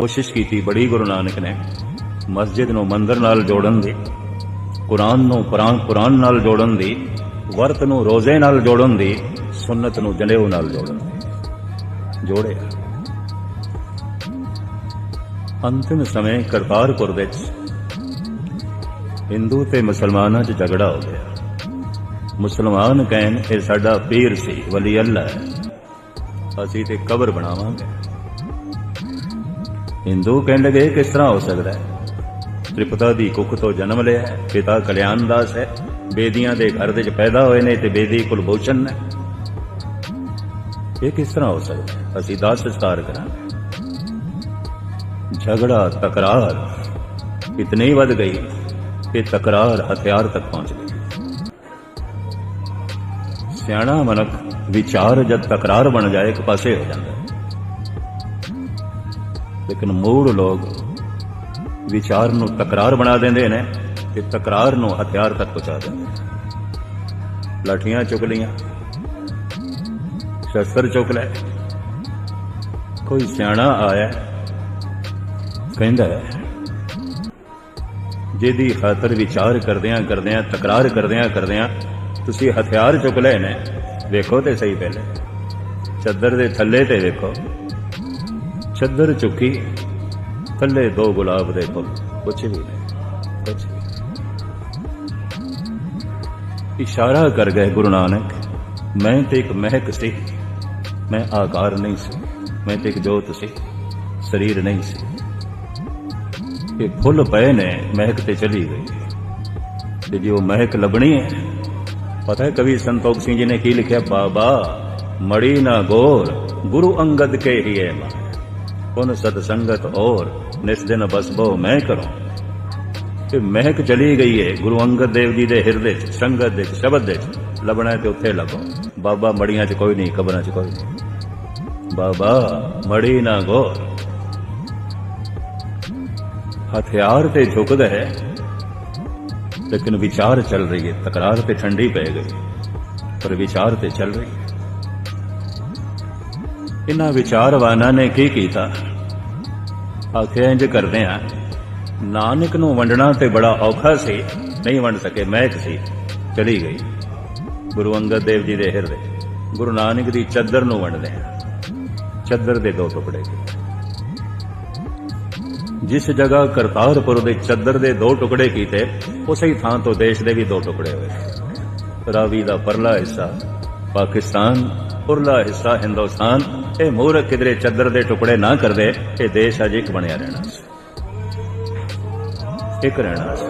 ਕੋਸ਼ਿਸ਼ ਕੀਤੀ ਬੜੀ ਗੁਰੂ ਨਾਨਕ ਨੇ। ਮਸਜਿਦ ਨੂੰ ਮੰਦਰ ਨਾਲ ਜੋੜਨ ਦੀ, ਕੁਰਾਨ ਨੂੰ ਕੁਰਾਨ ਕੁਰਾਨ ਨਾਲ ਜੋੜਨ ਦੀ, ਵਰਤ ਨੂੰ ਰੋਜ਼ੇ ਨਾਲ ਜੋੜਨ ਦੀ ਸੁਨਨਤ ਨੂੰ ਜਨੇਊ ਨਾਲ ਜੋੜਨ ਦੀ। ਜੋੜਿਆ ਅੰਤਿਮ ਸਮੇਂ ਕਰਤਾਰਪੁਰ ਵਿੱਚ ਹਿੰਦੂ ਤੇ ਮੁਸਲਮਾਨਾਂ 'ਚ ਝਗੜਾ ਹੋ ਗਿਆ। ਮੁਸਲਮਾਨ ਕਹਿਣ, ਇਹ ਸਾਡਾ ਪੀਰ ਸੀ, ਵਲੀ ਅੱਲਾ ਹੈ। ਅਸੀਂ ਤੇ ਕਬਰ ਬਣਾਵਾਂਗੇ। ਹਿੰਦੂ ਕਹਿਣ ਲੱਗੇ ਕਿਸ ਤਰ੍ਹਾਂ ਹੋ ਸਕਦਾ ਹੈ? ਤ੍ਰਿਪਤਾ ਦੀ ਕੁੱਖ ਤੋਂ ਜਨਮ ਲਿਆ ਹੈ, ਪਿਤਾ ਕਲਿਆਣ ਦਾਸ ਹੈ, ਬੇਦੀਆਂ ਦੇ ਘਰ ਦੇ ਵਿੱਚ ਪੈਦਾ ਹੋਏ ਨੇ ਤੇ ਬੇਦੀ ਕੁਲਭੂਸ਼ਣ ਨੇ ਇਹ ਕਿਸ ਤਰ੍ਹਾਂ ਹੋ ਸਕਦਾ ਅਸੀਂ ਦਾਸ ਸੰਸਕਾਰ ਕਰਾਂਗੇ। ਝਗੜਾ, ਤਕਰਾਰ ਇਤਨੀ ਵੱਧ ਗਈ ਕਿ ਤਕਰਾਰ ਹਥਿਆਰ ਤੱਕ ਪਹੁੰਚ ਗਈ। ਸਿਆਣਾ ਮਨੁੱਖ ਵਿਚਾਰ ਜਦ ਤਕਰਾਰ ਬਣ ਜਾਏ, ਇੱਕ ਪਾਸੇ ਹੋ ਜਾਂਦਾ ਹੈ। ਲੇਕਿਨ ਮੂੜ ਲੋਕ ਵਿਚਾਰ ਨੂੰ ਤਕਰਾਰ ਬਣਾ ਦਿੰਦੇ ਨੇ ਤੇ ਤਕਰਾਰ ਨੂੰ ਹਥਿਆਰ ਤੱਕ ਪਹੁੰਚਾ ਦਿੰਦੇ ਨੇ। ਲਾਠੀਆਂ ਚੁੱਕ ਲਈਆਂ, ਸ਼ਸਤਰ ਚੁੱਕ ਲੈ ਕੋਈ ਸਿਆਣਾ ਆਇਆ, ਕਹਿੰਦਾ ਜਿਹਦੀ ਖਾਤਰ ਵਿਚਾਰ ਕਰਦਿਆਂ ਕਰਦਿਆਂ, ਤਕਰਾਰ ਕਰਦਿਆਂ ਕਰਦਿਆਂ ਤੁਸੀਂ ਹਥਿਆਰ ਚੁੱਕ ਲਏ ਨੇ, ਵੇਖੋ ਤੇ ਸਹੀ ਪਹਿਲੇ। ਚੱਦਰ ਦੇ ਥੱਲੇ ਤੇ ਵੇਖੋ। ਚੱਦਰ ਚੁੱਕੀ। ਥੱਲੇ ਦੋ ਗੁਲਾਬ ਦੇ ਫੁੱਲ। ਕੁਛ ਵੀ ਨਹੀਂ। ਕੁਛ ਇਸ਼ਾਰਾ ਕਰ ਗਏ ਗੁਰੂ ਨਾਨਕ। ਮੈਂ ਤੇ ਇੱਕ ਮਹਿਕ ਸੀ। ਮੈਂ ਆਕਾਰ ਨਹੀਂ ਸੀ। ਮੈਂ ਤੇ ਇੱਕ ਜੋਤ ਸੀ। ਸਰੀਰ ਨਹੀਂ ਸੀ। ਇਹ ਫੁੱਲ ਪਏ ਨੇ, ਮਹਿਕ ਤੇ ਚਲੀ ਗਈ। ਤੇ ਜੇ ਉਹ ਮਹਿਕ ਲੱਭਣੀ ਹੈ, ਪਤਾ ਹੈ ਕਵੀ ਸੰਤੋਖ ਸਿੰਘ ਜੀ ਨੇ ਕੀ ਲਿਖਿਆ? ਬਾਬਾ, ਮੜੀ ਨਾ ਗੋਰ, ਗੁਰੂ ਅੰਗਦ ਕੇ ਹੀ ਹੈ ਮਾ ਪੁਨ ਸਤ ਸੰਗਤ ਔਰ ਨਿਸ ਦਿਨ ਬਸਬੋ ਮੈਂ ਕਰੂੰ। ਤੇ ਮਹਿਕ ਚਲੀ ਗਈ ਹੈ ਗੁਰੂ ਅੰਗਦ ਦੇਵ ਜੀ ਦੇ ਹਿਰਦੇ ਚ, ਸੰਗਤ ਦੇ ਸ਼ਬਦ ਦੇ ਚ। ਲੱਭਣਾ ਤੇ ਉੱਥੇ ਲੱਭੋ। ਬਾਬਾ ਮੜੀਆਂ ਚ ਕੋਈ ਨਹੀਂ, ਕਬਰਾਂ ਚ ਕੋਈ ਨਹੀਂ। ਬਾਬਾ ਮੜੀ ਨਾ ਗੋਰ। ਹਥਿਆਰ ਤੇ ਝੁਕਦਾ ਹੈ, ਲੇਕਿਨ ਵਿਚਾਰ ਚੱਲ ਰਹੀ ਹੈ ਤਕਰਾਰ ਤੇ ਠੰਡੀ ਪੈ ਗਈ। ਪਰ ਵਿਚਾਰ ਤੇ ਚੱਲ ਰਹੀ ਹੈ ਇਹਨਾਂ ਵਿਚਾਰਵਾਨਾਂ ਨੇ ਕੀ ਕੀਤਾ? ਆਖਿਆ, ਇੰਜ ਕਰਦੇ ਆ। ਨਾਨਕ ਨੂੰ ਵੰਡਣਾ ਤੇ ਬੜਾ ਔਖਾ ਸੀ। ਨਹੀਂ ਵੰਡ ਸਕੇ, ਮਹਿਕ ਸੀ। ਚਲੀ ਗਈ। ਗੁਰੂ ਅੰਗਦ ਦੇਵ ਜੀ ਦੇ ਹਿਰਦੇ। ਗੁਰੂ ਨਾਨਕ ਦੀ ਚੱਦਰ ਨੂੰ ਵੰਡਦੇ ਆ। ਚੱਦਰ ਦੇ ਦੋ ਟੁਕੜੇ। ਕੀਤੇ ਜਿਸ ਜਗ੍ਹਾ ਕਰਤਾਰਪੁਰ ਦੇ ਚੱਦਰ ਦੇ ਦੋ ਟੁਕੜੇ ਕੀਤੇ, ਉਸੇ ਥਾਂ ਤੋਂ ਦੇਸ਼ ਦੇ ਵੀ ਦੋ ਟੁਕੜੇ ਹੋਏ। ਰਾਵੀ ਦਾ ਪਰਲਾ ਹਿੱਸਾ ਪਾਕਿਸਤਾਨ ਉਰਲਾ ਹਿੱਸਾ ਹਿੰਦੁਸਤਾਨ। ਇਹ ਮੂਰਖ ਕਿਧਰੇ ਚੱਦਰ ਦੇ ਟੁਕੜੇ ਨਾ ਕਰਦੇ, ਇਹ ਦੇਸ਼ ਅਜੇ ਇੱਕ ਬਣਿਆ ਰਹਿਣਾ ਸੀ। ਇੱਕ ਰਹਿਣਾ ਸੀ।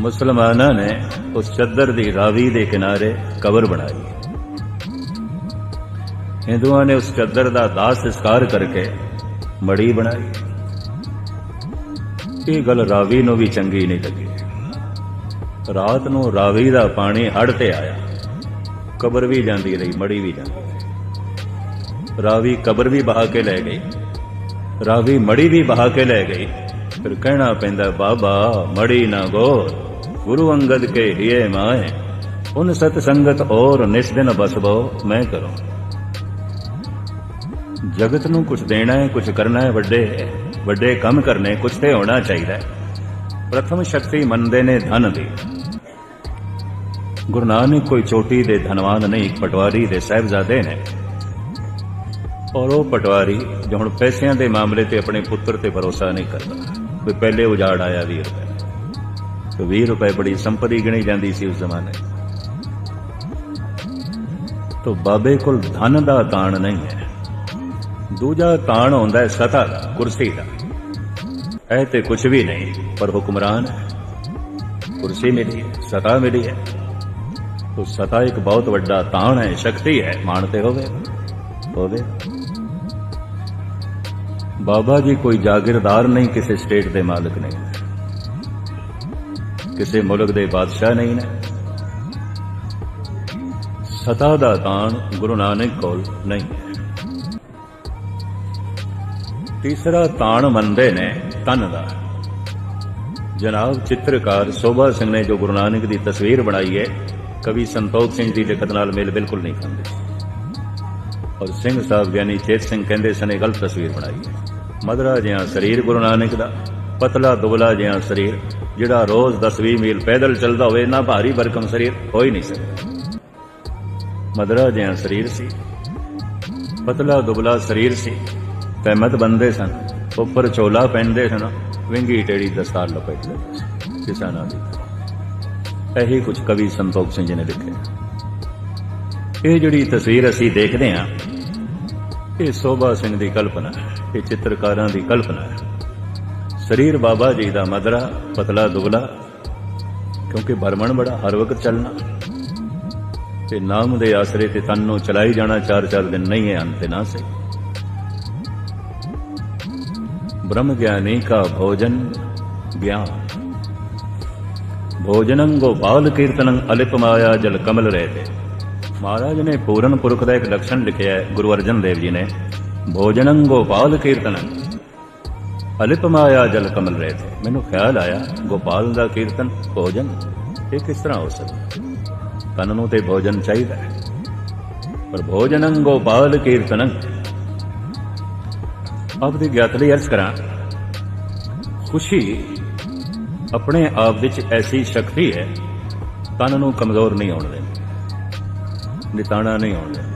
ਮੁਸਲਮਾਨਾਂ ਨੇ ਉਸ ਚੱਦਰ ਦੀ ਰਾਵੀ ਦੇ ਕਿਨਾਰੇ ਕਬਰ ਬਣਾਈ। ਹਿੰਦੂਆਂ ਨੇ ਉਸ ਚੱਦਰ ਦਾ ਦਾਸ ਸੰਸਕਾਰ ਕਰਕੇ ਮੜੀ ਬਣਾਈ। ਇਹ ਗੱਲ ਰਾਵੀ ਨੂੰ ਵੀ ਚੰਗੀ ਨਹੀਂ ਲੱਗੀ। ਰਾਤ ਨੂੰ ਰਾਵੀ ਦਾ ਪਾਣੀ ਹੜ ਤੇ ਆਇਆ। ਕਬਰ ਵੀ ਜਾਂਦੀ ਰਹੀ, ਮੜੀ ਵੀ ਜਾਂਦੀ ਰਹੀ। ਰਾਵੀ ਕਬਰ ਵੀ ਬਹਾ ਕੇ ਲੈ ਗਈ। ਰਾਵੀ ਮੜੀ ਵੀ ਬਹਾ ਕੇ ਲੈ ਗਈ। ਫਿਰ ਕਹਿਣਾ ਪੈਂਦਾ, ਬਾਬਾ, ਮੜੀ ਨਾ ਗੋਰ, ਗੁਰੂ ਅੰਗਦ ਕੇ ਹਿਏ ਮਾਏ। ਉਨ ਸਤ ਸੰਗਤ ਔਰ ਨਿਸ ਦਿਨ ਬਸਬੋ ਮੈਂ ਕਰੋ। ਜਗਤ ਨੂੰ ਕੁਝ ਦੇਣਾ ਹੈ ਕੁਝ ਕਰਨਾ ਹੈ, ਵੱਡੇ ਵੱਡੇ ਕੰਮ ਕਰਨੇ ਕੁਝ ਤੇ ਹੋਣਾ ਚਾਹੀਦਾ ਪ੍ਰਥਮ ਸ਼ਕਤੀ ਮੰਨਦੇ ਨੇ ਧਨ ਦੀ। ਗੁਰੂ ਨਾਨਕ ਕੋਈ ਚੋਟੀ ਦੇ ਧਨਵਾਨ ਨਹੀਂ ਇੱਕ ਪਟਵਾਰੀ ਦੇ ਸਾਹਿਬਜ਼ਾਦੇ ਨੇ। ਔਰ ਉਹ ਪਟਵਾਰੀ ਜੋ ਹੁਣ ਪੈਸਿਆਂ ਦੇ ਮਾਮਲੇ ਤੇ ਆਪਣੇ ਪੁੱਤਰ ਤੇ ਭਰੋਸਾ ਨਹੀਂ ਕਰਦਾ ਕੋਈ ਪਹਿਲੇ ਉਜਾੜ ਆਇਆ 20 ਰੁਪਏ ਤੇ 20 ਰੁਪਏ ਬੜੀ ਸੰਪਤੀ ਗਿਣੀ ਜਾਂਦੀ ਸੀ ਉਸ ਜ਼ਮਾਨੇ ਤੋ ਬਾਬੇ ਕੋਲ ਧਨ ਦਾ ਤਾਣ ਨਹੀਂ ਹੈ। ਦੂਜਾ ਤਾਣ ਹੁੰਦਾ ਹੈ ਸਤਾ ਦਾ, ਕੁਰਸੀ ਦਾ। ਇਹ ਤੇ ਕੁਝ ਵੀ ਨਹੀਂ, ਪਰ ਹੁਕਮਰਾਨ ਹੈ। ਕੁਰਸੀ ਮਿਲੀ ਸਤਾ ਮਿਲੀ ਹੈ। ਤੋ ਸਤਾ ਇੱਕ ਬਹੁਤ ਵੱਡਾ ਤਾਣ ਹੈ, ਸ਼ਕਤੀ ਹੈ। ਮਾਨਤੇ ਹੋਵੇ। ਹੋਵੇ। ਬਾਬਾ ਜੀ ਕੋਈ ਜਾਗੀਰਦਾਰ ਨਹੀਂ, ਕਿਸੇ ਸਟੇਟ ਦੇ ਮਾਲਕ ਨਹੀਂ। ਕਿਸੇ ਮੁਲਕ ਦੇ ਬਾਦਸ਼ਾਹ ਨਹੀਂ ਨੇ। ਸਤਾ ਦਾ ਤਾਣ ਗੁਰੂ ਨਾਨਕ ਕੋਲ ਨਹੀਂ ਹੈ। ਤੀਸਰਾ ਤਾਣ ਮੰਨਦੇ ਨੇ ਤਨ ਦਾ। ਜਨਾਬ ਚਿੱਤਰਕਾਰ ਸੋਭਾ ਸਿੰਘ ਨੇ ਜੋ ਗੁਰੂ ਨਾਨਕ ਦੀ ਤਸਵੀਰ ਬਣਾਈ ਹੈ ਕਵੀ ਸੰਤੋਖ ਸਿੰਘ ਦੀ ਲਿਖਤ ਨਾਲ ਮੇਲ ਬਿਲਕੁਲ ਨਹੀਂ ਖਾਂਦੇ। ਔਰ ਸਿੰਘ ਸਾਹਿਬ ਗਿਆਨੀ ਚੇਤ ਸਿੰਘ ਕਹਿੰਦੇ ਸਨ, ਇਹ ਗਲਤ ਤਸਵੀਰ ਬਣਾਈ ਹੈ। ਮਧਰਾ ਜਿਹਾ ਸਰੀਰ ਗੁਰੂ ਨਾਨਕ ਦਾ, ਪਤਲਾ ਦੁਬਲਾ ਜਿਹਾ ਸਰੀਰ, ਜਿਹੜਾ ਰੋਜ਼ 10-20 ਮੀਲ ਪੈਦਲ ਚੱਲਦਾ ਹੋਵੇ, ਨਾ ਭਾਰੀ ਬਰਕਮ ਸਰੀਰ ਹੋ ਹੀ ਨਹੀਂ ਸਕਦਾ ਮਧਰਾ ਜਿਹਾ ਸਰੀਰ ਸੀ, ਪਤਲਾ ਦੁਬਲਾ ਸਰੀਰ ਸੀ ਤਹਿਮਤ ਬੰਦੇ ਸਨ, ਉੱਪਰ ਚੋਲਾ ਪਹਿਨਦੇ ਸਨ, ਵਿੰਗੀ ਟੇੜੀ ਦਸਤਾਰ ਲਪੇਟਦੇ ਕਿਸਾਨਾਂ ਦੀ ਇਹੀ ਕੁਝ ਕਵੀ ਸੰਤੋਖ ਸਿੰਘ ਜੀ ਨੇ ਲਿਖਿਆ ਇਹ ਜਿਹੜੀ ਤਸਵੀਰ ਅਸੀਂ ਦੇਖਦੇ ਹਾਂ, ਇਹ ਸੋਭਾ ਸਿੰਘ ਦੀ ਕਲਪਨਾ ਹੈ, ਇਹ ਚਿੱਤਰਕਾਰਾਂ ਦੀ ਕਲਪਨਾ ਹੈ। ਸਰੀਰ ਬਾਬਾ ਜੀ ਦਾ ਮਦਰਾ, ਪਤਲਾ ਦੁਬਲਾ, ਕਿਉਂਕਿ ਬਰਮਣ ਬੜਾ ਹਰ ਵਕਤ ਚੱਲਣਾ। ਤੇ ਨਾਮ ਦੇ ਆਸਰੇ ਤੇ ਤਨ ਨੂੰ ਚਲਾਈ ਜਾਣਾ ਚਾਰ ਚਾਰ ਦਿਨ ਨਹੀਂ ਹੈ, ਅੰਤ ਨਾ ਸੇ ਬ੍ਰਹਮ ਗਿਆਨੀ ਕਾ ਭੋਜਨ, ਗਿਆਨ। ਭੋਜਨੰ ਗੋਪਾਲ ਕੀਰਤਨੰ ਅਲਿਪ ਮਾਇਆ ਜਲ ਕਮਲ ਰਹਤੇ ਮਹਾਰਾਜ ਨੇ ਪੂਰਨ ਪੁਰਖ ਦਾ ਇੱਕ ਲਕਸ਼ਣ ਲਿਖਿਆ ਹੈ ਗੁਰੂ ਅਰਜਨ ਦੇਵ ਜੀ ਨੇ ਭੋਜਨੰ ਗੋਪਾਲ ਕੀਰਤਨੰ ਅਲਿਪ ਜਲ ਕਮਲ ਰਹਤੇ ਮੈਨੂੰ ਖਿਆਲ ਆਇਆ ਗੋਪਾਲ ਦਾ ਕੀਰਤਨ ਭੋਜਨ ਇਹ ਕਿਸ ਤਰ੍ਹਾਂ ਹੋ ਸਕਦਾ ਤਨ ਨੂੰ ਤੇ ਭੋਜਨ ਚਾਹੀਦਾ ਹੈ ਪਰ ਭੋਜਨੰ ਗੋਪਾਲ ਕੀਰਤਨੰ ਆਪ ਦੀ ਗਿਆਤ ਲਈ ਅਰਜ਼ ਕਰਾਂ ਖੁਸ਼ੀ ਆਪਣੇ ਆਪ ਵਿੱਚ ਐਸੀ ਸ਼ਕਤੀ ਹੈ ਤਨ ਨੂੰ ਕਮਜ਼ੋਰ ਨਹੀਂ ਹੋਣ ਦਿੰਦੀ, ਨਿਤਾਣਾ ਨਹੀਂ ਹੋਣ ਦਿੰਦੀ।